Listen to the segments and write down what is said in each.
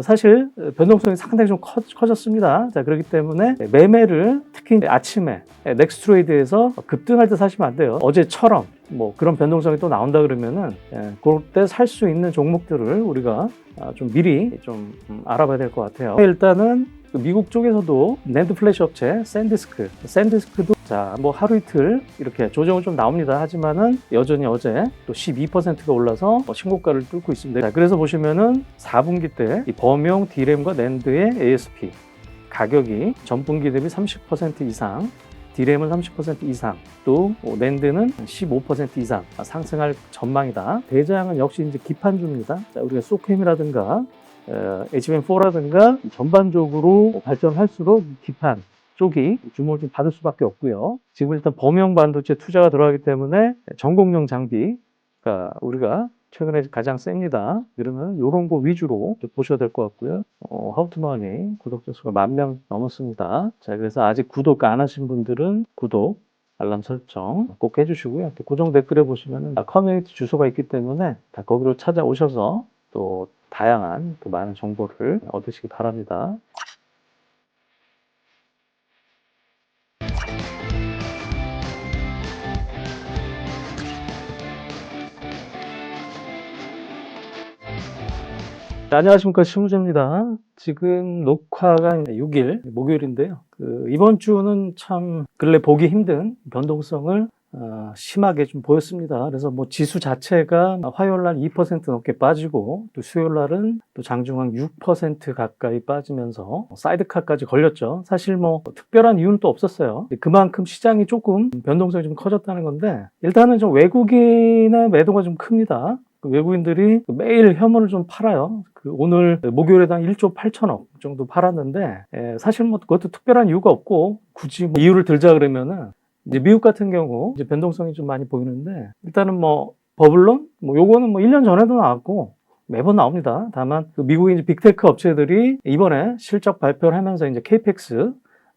사실 변동성이 상당히 좀 커, 졌습니다 자, 그렇기 때문에 매매를 특히 아침에 넥스트레이드에서 급등할 때 사시면 안 돼요. 어제처럼 뭐 그런 변동성이 또 나온다 그러면은 예, 그럴 때살 수 있는 종목들을 우리가 아, 좀 미리 좀 음, 알아봐야 될 것 같아요. 일단은 그 미국 쪽에서도 랜드 플래시 업체 샌디스크, 샌디스크도 자 뭐 하루 이틀 이렇게 조정은 좀 나옵니다. 하지만은 여전히 어제 또 12%가 올라서 뭐 신고가를 뚫고 있습니다. 자, 그래서 보시면은 4분기 때 이 범용 D램과 랜드의 ASP 가격이 전분기 대비 30% 이상 D램은 30% 이상, 또 랜드는 15% 이상 상승할 전망이다. 대장은 역시 이제 기판주입니다. 자, 우리가 소캠이라든가 어, HBM4라든가 전반적으로 발전할수록 기판 쪽이 주목을 좀 받을 수밖에 없고요. 지금 일단 범용 반도체 투자가 들어가기 때문에 전공용 장비가 우리가 최근에 가장 셉니다. 그러면 이런 거 위주로 보셔야 될 것 같고요. 어, 하우트머니 구독자 수가 만 명 넘었습니다. 자, 그래서 아직 구독 안 하신 분들은 구독, 알람 설정 꼭 해주시고요. 고정 댓글에 보시면은 다 커뮤니티 주소가 있기 때문에 다 거기로 찾아오셔서 또 다양한 또 많은 정보를 얻으시기 바랍니다. 네, 안녕하십니까 심우재입니다. 지금 녹화가 6일 목요일인데요. 그 이번 주는 참 근래 보기 힘든 변동성을 어, 심하게 좀 보였습니다. 그래서 뭐 지수 자체가 화요일 날 2% 넘게 빠지고 또 수요일 날은 또 장중한 6% 가까이 빠지면서 사이드카까지 걸렸죠. 사실 뭐 특별한 이유는 또 없었어요. 그만큼 시장이 조금 변동성이 좀 커졌다는 건데 일단은 좀 외국인의 매도가 좀 큽니다. 그 외국인들이 매일 현물을 좀 팔아요. 그 오늘 목요일에 당 1조 8천억 정도 팔았는데 에, 사실 뭐 그것도 특별한 이유가 없고 굳이 뭐 이유를 들자 그러면은 이제 미국 같은 경우 이제 변동성이 좀 많이 보이는데 일단은 뭐 버블론 뭐 요거는 뭐 1년 전에도 나왔고 매번 나옵니다. 다만 그 미국의 이제 빅테크 업체들이 이번에 실적 발표를 하면서 이제 케이펙스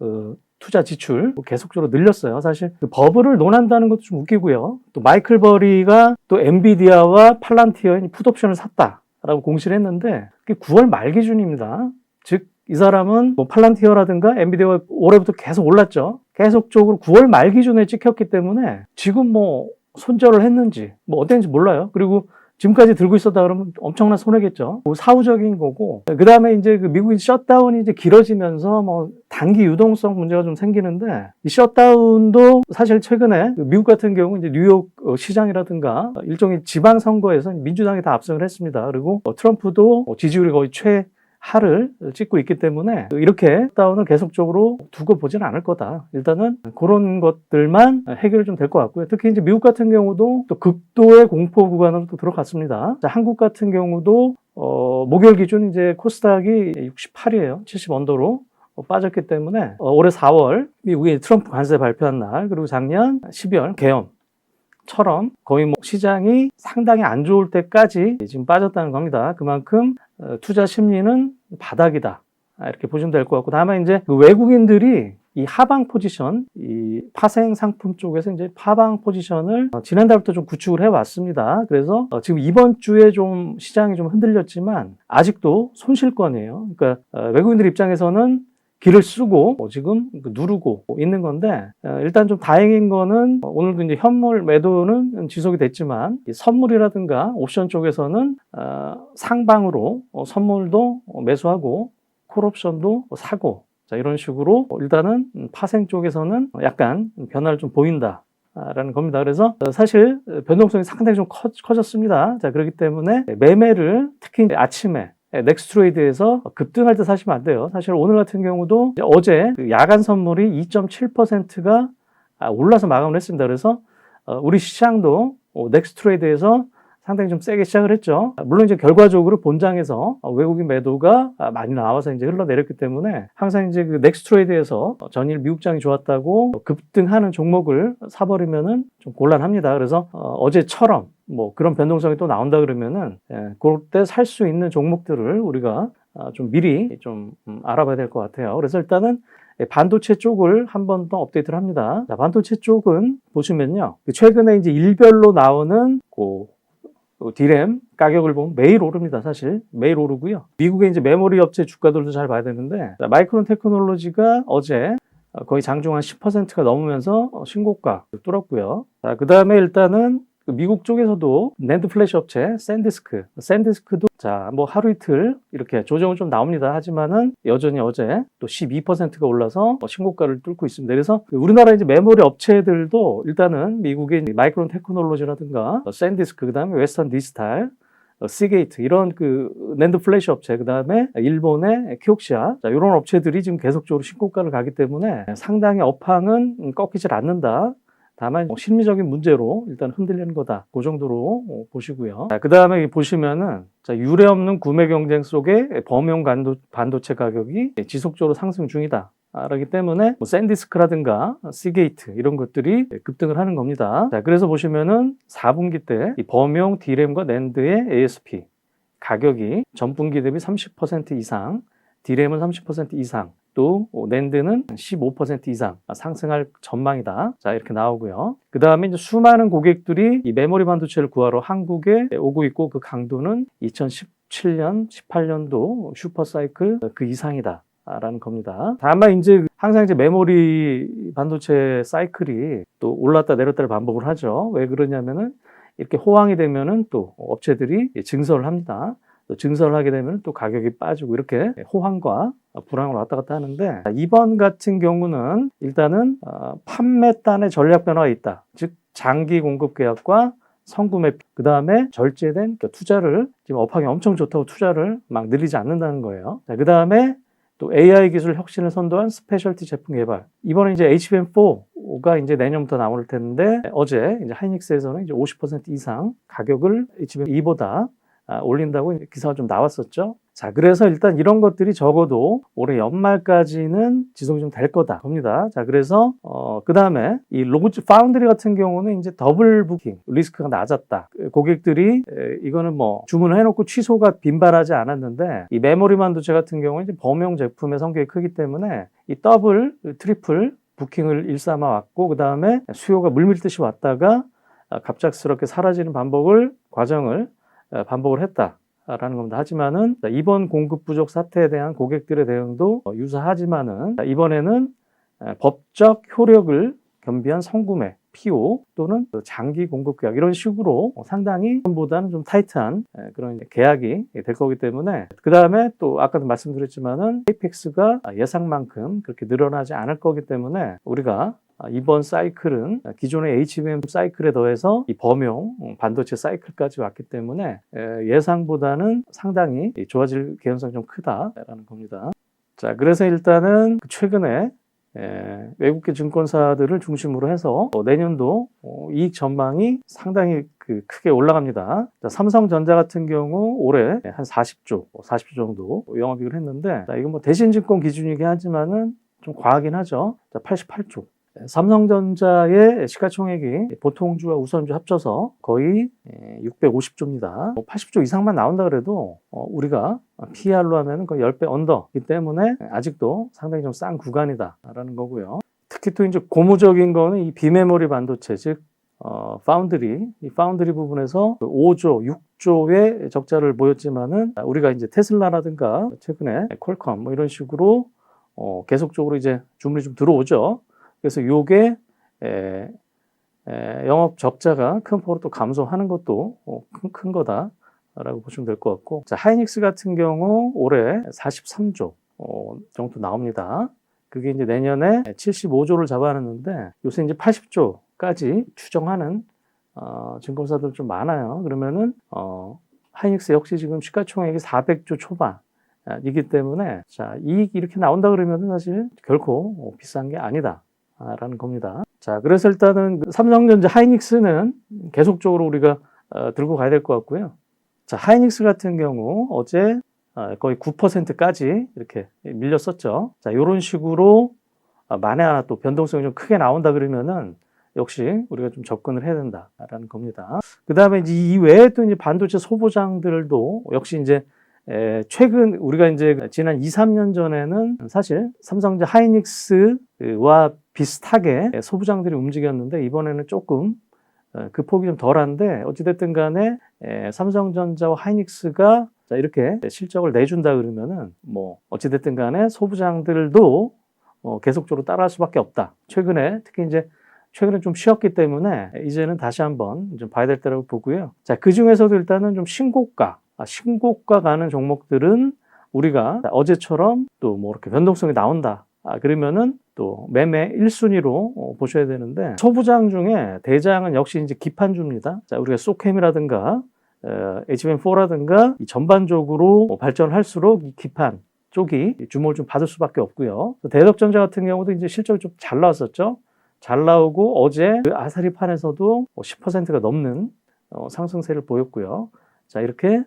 어, 투자 지출 계속적으로 늘렸어요. 사실 그 버블을 논한다는 것도 좀 웃기고요. 또 마이클 버리가 또 엔비디아와 팔란티어의 풋옵션을 샀다라고 공시를 했는데 그게 9월 말 기준입니다. 즉 이 사람은 뭐 팔란티어라든가 엔비디아가 올해부터 계속 올랐죠. 계속적으로 9월 말 기준에 찍혔기 때문에 지금 뭐 손절을 했는지 뭐 어땠는지 몰라요. 그리고 지금까지 들고 있었다 그러면 엄청난 손해겠죠. 뭐 사후적인 거고. 그 다음에 이제 그 미국인 셧다운이 이제 길어지면서 뭐 단기 유동성 문제가 좀 생기는데 이 셧다운도 사실 최근에 그 미국 같은 경우 이제 뉴욕 어, 시장이라든가 일종의 지방 선거에서 민주당이 다 압승을 했습니다. 그리고 어, 트럼프도 지지율이 거의 최 하를 찍고 있기 때문에 이렇게 다운을 계속적으로 두고 보지는 않을 거다. 일단은 그런 것들만 해결이 좀될 것 같고요. 특히 이제 미국 같은 경우도 또 극도의 공포 구간으로 또 들어갔습니다. 자, 한국 같은 경우도 어, 목요일 기준 이제 코스닥이 68이에요. 70 언더로 어, 빠졌기 때문에 어, 올해 4월 미국의 트럼프 관세 발표한 날 그리고 작년 12월 개엄 처럼 거의 뭐 시장이 상당히 안 좋을 때까지 지금 빠졌다는 겁니다. 그만큼 어, 투자 심리는 바닥이다. 아, 이렇게 보시면 될 것 같고 다만 이제 그 외국인들이 이 하방 포지션, 이 파생 상품 쪽에서 이제 하방 포지션을 어, 지난달부터 좀 구축을 해왔습니다. 그래서 어, 지금 이번 주에 좀 시장이 좀 흔들렸지만 아직도 손실권이에요. 그러니까 어, 외국인들 입장에서는 길을 쓰고 어, 지금 그 누르고 있는 건데 어, 일단 좀 다행인 거는 어, 오늘도 이제 현물 매도는 지속이 됐지만 이 선물이라든가 옵션 쪽에서는 어, 상방으로 어, 선물도 어, 매수하고 콜옵션도 사고 자 이런 식으로 어, 일단은 음, 파생 쪽에서는 약간 변화를 좀 보인다. 라는 겁니다. 그래서 어, 사실 변동성이 상당히 좀 커, 커졌습니다. 자, 그렇기 때문에 매매를 특히 아침에 넥스트레이드에서 급등할 때 사시면 안 돼요. 사실 오늘 같은 경우도 어제 그 야간 선물이 2.7%가 아, 올라서 마감을 했습니다. 그래서 어, 우리 시장도 어, 넥스트레이드에서 상당히 좀 세게 시작을 했죠. 물론 이제 결과적으로 본장에서 어, 외국인 매도가 아, 많이 나와서 이제 흘러내렸기 때문에 항상 이제 그 넥스트레이드에서 전일 미국장이 좋았다고 급등하는 종목을 사버리면은 좀 곤란합니다. 그래서 어제처럼 뭐 그런 변동성이 또 나온다 그러면은 예, 그럴 때 살 수 있는 종목들을 우리가 아, 좀 미리 좀 음, 알아봐야 될 것 같아요. 그래서 일단은 예, 반도체 쪽을 한 번 더 업데이트를 합니다. 자, 반도체 쪽은 보시면요. 그 최근에 이제 일별로 나오는 그또 디램 가격을 보면 매일 오릅니다. 사실 매일 오르고요. 미국의 이제 메모리 업체 주가들도 잘 봐야 되는데 자, 마이크론 테크놀로지가 어제 어, 거의 장중 한 10%가 넘으면서 어, 신고가 뚫었고요. 자, 그 다음에 일단은 그 미국 쪽에서도 랜드 플래시 업체 샌디스크, 샌디스크도 자, 뭐 하루 이틀 이렇게 조정은 좀 나옵니다. 하지만은 여전히 어제 또 12%가 올라서 뭐 신고가를 뚫고 있습니다. 그래서 우리나라 이제 메모리 업체들도 일단은 미국의 마이크론 테크놀로지라든가 어, 샌디스크, 그 다음에 웨스턴 디지털, 어, 시게이트 이런 그 랜드 플래시 업체 그다음에 일본의 키옥시아 자 이런 업체들이 지금 계속적으로 신고가를 가기 때문에 상당히 업황은 꺾이질 않는다. 다만 뭐 심리적인 문제로 일단 흔들리는 거다. 그 정도로 어, 보시고요. 자, 그다음에 보시면은 자, 유례 없는 구매 경쟁 속에 범용 반도체 가격이 지속적으로 상승 중이다. 아, 그렇기 때문에 뭐 샌디스크라든가 시게이트 이런 것들이 급등을 하는 겁니다. 자, 그래서 보시면은 4분기 때이 범용 D램과 낸드의 ASP 가격이 전분기 대비 30% 이상, D램은 30% 이상, 또 낸드는 15% 이상 상승할 전망이다. 자, 이렇게 나오고요. 그 다음에 이제 수많은 고객들이 이 메모리 반도체를 구하러 한국에 오고 있고 그 강도는 2017년, 18년도 슈퍼사이클 그 이상이다. 라는 겁니다. 다만 이제 항상 이제 메모리 반도체 사이클이 또 올랐다 내렸다를 반복을 하죠. 왜 그러냐면은 이렇게 호황이 되면은 또 업체들이 증설을 합니다. 또 증설을 하게 되면 또 가격이 빠지고 이렇게 호황과 불황을 왔다 갔다 하는데 이번 같은 경우는 일단은 어, 판매단의 전략 변화가 있다. 즉 장기 공급 계약과 성구매 그 다음에 절제된 그 투자를 지금 업황이 엄청 좋다고 투자를 막 늘리지 않는다는 거예요. 그 다음에 또 AI 기술 혁신을 선도한 스페셜티 제품 개발. 이번에 이제 HBM4가 이제 내년부터 나올 텐데 어제 이제 하이닉스에서는 이제 50% 이상 가격을 HBM2보다 아, 올린다고 기사가 좀 나왔었죠. 자, 그래서 일단 이런 것들이 적어도 올해 연말까지는 지속이 좀 될 거다 겁니다. 자, 그래서 어, 그 다음에 이 로봇 파운드리 같은 경우는 이제 더블 부킹 리스크가 낮았다. 그 고객들이 에, 이거는 뭐 주문을 해놓고 취소가 빈발하지 않았는데 이 메모리 반도체 같은 경우는 이제 범용 제품의 성격이 크기 때문에 이 더블, 트리플 부킹을 일삼아 왔고 그 다음에 수요가 물밀듯이 왔다가 아, 갑작스럽게 사라지는 반복을 과정을 어, 반복을 했다라는 겁니다. 하지만은 이번 공급 부족 사태에 대한 고객들의 대응도 어, 유사하지만은 이번에는 법적 효력을 겸비한 성구매, PO 또는 그 장기 공급 계약 이런 식으로 상당히 보다는 좀 타이트한 그런 계약이 될 거기 때문에 그 다음에 또 아까도 말씀드렸지만은 에이펙스가 예상만큼 그렇게 늘어나지 않을 거기 때문에 우리가 아, 이번 사이클은 기존의 HBM 사이클에 더해서 이 범용 반도체 사이클까지 왔기 때문에 예상보다는 상당히 좋아질 개연성이 좀 크다라는 겁니다. 자, 그래서 일단은 최근에 외국계 증권사들을 중심으로 해서 내년도 어, 이익 전망이 상당히 그 크게 올라갑니다. 자, 삼성전자 같은 경우 올해 한 40조, 40조 정도 영업이익을 했는데, 자, 이건 뭐 대신증권 기준이긴 하지만은 좀 과하긴 하죠. 자, 88조. 삼성전자의 시가총액이 보통주와 우선주 합쳐서 거의 650조입니다. 80조 이상만 나온다 그래도 어, 우리가 PR로 하면 거의 10배 언더이기 때문에 아직도 상당히 좀 싼 구간이다라는 거고요. 특히 또 이제 고무적인 거는 이 비메모리 반도체, 즉 어, 파운드리, 이 파운드리 부분에서 5조, 6조의 적자를 보였지만은 우리가 이제 테슬라라든가 최근에 퀄컴 뭐 이런 식으로 어, 계속적으로 이제 주문이 좀 들어오죠. 그래서 요게 에, 에, 영업 적자가 큰 폭으로 또 감소하는 것도 어, 큰, 큰 거다라고 보시면 될 것 같고 자 하이닉스 같은 경우 올해 43조 어, 정도 나옵니다. 그게 이제 내년에 75조를 잡아놨는데 요새 이제 80조까지 추정하는 어, 증권사들 좀 많아요. 그러면은 어, 하이닉스 역시 지금 시가총액이 400조 초반 이기 때문에 자 이익 이렇게 나온다 그러면 사실 결코 어, 비싼 게 아니다. 라는 겁니다. 자, 그래서 일단은 그 삼성전자 하이닉스는 계속적으로 우리가 어, 들고 가야 될 것 같고요. 자, 하이닉스 같은 경우 어제 어, 거의 9%까지 이렇게 밀렸었죠. 자, 이런 식으로 어, 만에 하나 또 변동성이 좀 크게 나온다 그러면은 역시 우리가 좀 접근을 해야 된다라는 겁니다. 그 다음에 이제 이 외에 또 이제 반도체 소보장들도 역시 이제 최근 우리가 이제 지난 2, 3년 전에는 사실 삼성전자 하이닉스와 비슷하게 소부장들이 움직였는데 이번에는 조금 어, 그 폭이 좀 덜한데 어찌됐든 간에 에, 삼성전자와 하이닉스가 자, 이렇게 실적을 내준다 그러면은 뭐 어찌됐든 간에 소부장들도 어, 계속적으로 따라할 수밖에 없다. 최근에 특히 이제 최근에 좀 쉬었기 때문에 이제는 다시 한번 좀 봐야 될 때라고 보고요. 자, 그 중에서도 일단은 좀 신고가, 아, 신고가 가는 종목들은 우리가 어제처럼 또 뭐 이렇게 변동성이 나온다. 아, 그러면은 또 매매 1순위로 어, 보셔야 되는데 소부장 중에 대장은 역시 이제 기판주입니다. 자, 우리가 소캠이라든가 어, HM4라든가 전반적으로 뭐 발전을 할수록 이 기판 쪽이 주목을 좀 받을 수밖에 없고요. 대덕전자 같은 경우도 이제 실적이 좀 잘 나왔었죠. 잘 나오고 어제 그 아사리판에서도 10%가 넘는 어, 상승세를 보였고요. 자 이렇게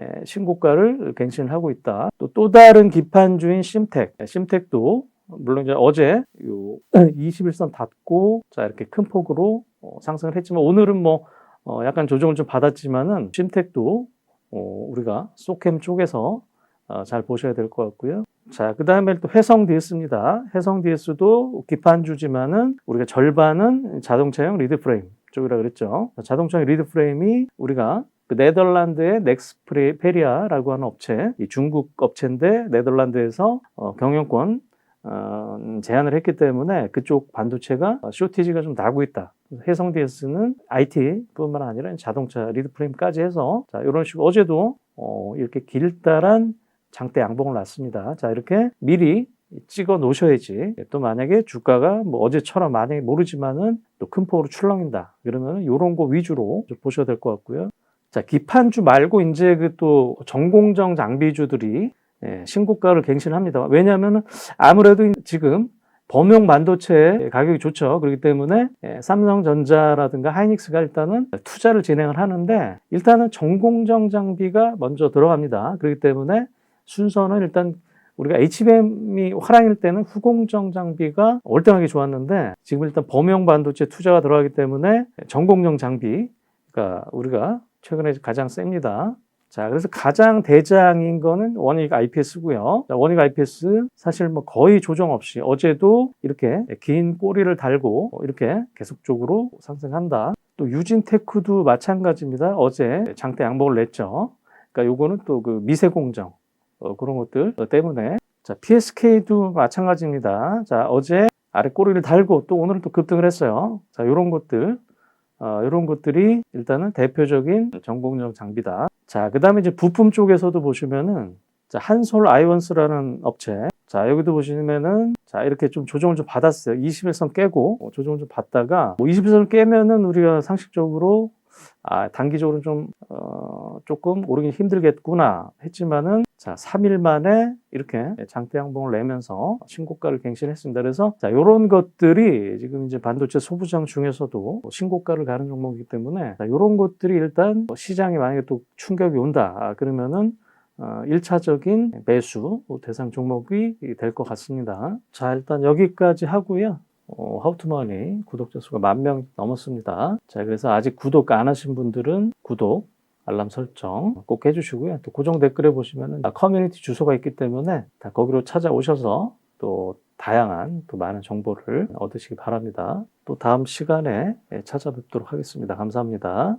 에, 신고가를 갱신을 하고 있다. 또 또 다른 기판주인 심텍, 심텍도 물론 이제 어제 요 21선 닫고 자 이렇게 큰 폭으로 어, 상승을 했지만 오늘은 뭐 어, 약간 조정을 좀 받았지만은 심텍도 어, 우리가 소캠 쪽에서 어, 잘 보셔야 될 것 같고요. 자, 그 다음에 또 회성 DS입니다. 회성 DS도 기판주지만은 우리가 절반은 자동차용 리드 프레임 쪽이라 그랬죠. 자동차용 리드 프레임이 우리가 그 네덜란드의 넥스페리아라고 하는 업체, 이 중국 업체인데 네덜란드에서 어, 경영권 어, 제한을 했기 때문에 그쪽 반도체가 쇼티지가 좀 나고 있다. 해성 DS는 IT뿐만 아니라 자동차 리드 프레임까지 해서 자, 이런 식으로 어제도 어, 이렇게 길다란 장대 양봉을 놨습니다. 자, 이렇게 미리 찍어 놓으셔야지. 또 만약에 주가가 뭐 어제처럼 만약에 모르지만은 또 큰 폭으로 출렁인다. 그러면은 이런 거 위주로 좀 보셔야 될 것 같고요. 자, 기판주 말고 이제 그 또 전공정 장비주들이 예, 신고가를 갱신합니다. 왜냐하면 아무래도 지금 범용 반도체 가격이 좋죠. 그렇기 때문에 예, 삼성전자라든가 하이닉스가 일단은 투자를 진행을 하는데 일단은 전공정 장비가 먼저 들어갑니다. 그렇기 때문에 순서는 일단 우리가 HBM이 화랑일 때는 후공정 장비가 월등하게 좋았는데 지금 일단 범용 반도체 투자가 들어가기 때문에 전공정 장비가 우리가 최근에 가장 셉니다. 자, 그래서 가장 대장인 거는 원익 IPS고요. 자, 원익 IPS 사실 뭐 거의 조정 없이 어제도 이렇게 긴 꼬리를 달고 이렇게 계속적으로 상승한다. 또 유진테크도 마찬가지입니다. 어제 장대 양봉을 냈죠. 그러니까 요거는 또 그 미세 공정 어, 그런 것들 때문에 자, PSK도 마찬가지입니다. 자, 어제 아래 꼬리를 달고 또 오늘은 또 급등을 했어요. 자, 이런 것들 어, 이런 것들이 일단은 대표적인 전공정 장비다. 자, 그 다음에 이제 부품 쪽에서도 보시면은, 자, 한솔 아이원스라는 업체. 자, 여기도 보시면은, 자, 이렇게 좀 조정을 좀 받았어요. 21선 깨고, 어, 조정을 좀 받다가, 뭐 21선을 깨면은 우리가 상식적으로, 아, 단기적으로 좀, 어, 조금 오르기 힘들겠구나 했지만은, 자, 3일 만에 이렇게 장대 양봉을 내면서 신고가를 갱신했습니다. 그래서, 자, 요런 것들이 지금 이제 반도체 소부장 중에서도 신고가를 가는 종목이기 때문에, 자, 요런 것들이 일단 시장에 만약에 또 충격이 온다. 아, 그러면은, 어, 1차적인 매수 대상 종목이 될 것 같습니다. 자, 일단 여기까지 하고요. 어, 하우투머니 구독자 수가 만 명 넘었습니다. 자, 그래서 아직 구독 안 하신 분들은 구독, 알람 설정 꼭 해주시고요. 또 고정 댓글에 보시면은 커뮤니티 주소가 있기 때문에 다 거기로 찾아오셔서 또 다양한 또 많은 정보를 얻으시기 바랍니다. 또 다음 시간에 찾아뵙도록 하겠습니다. 감사합니다.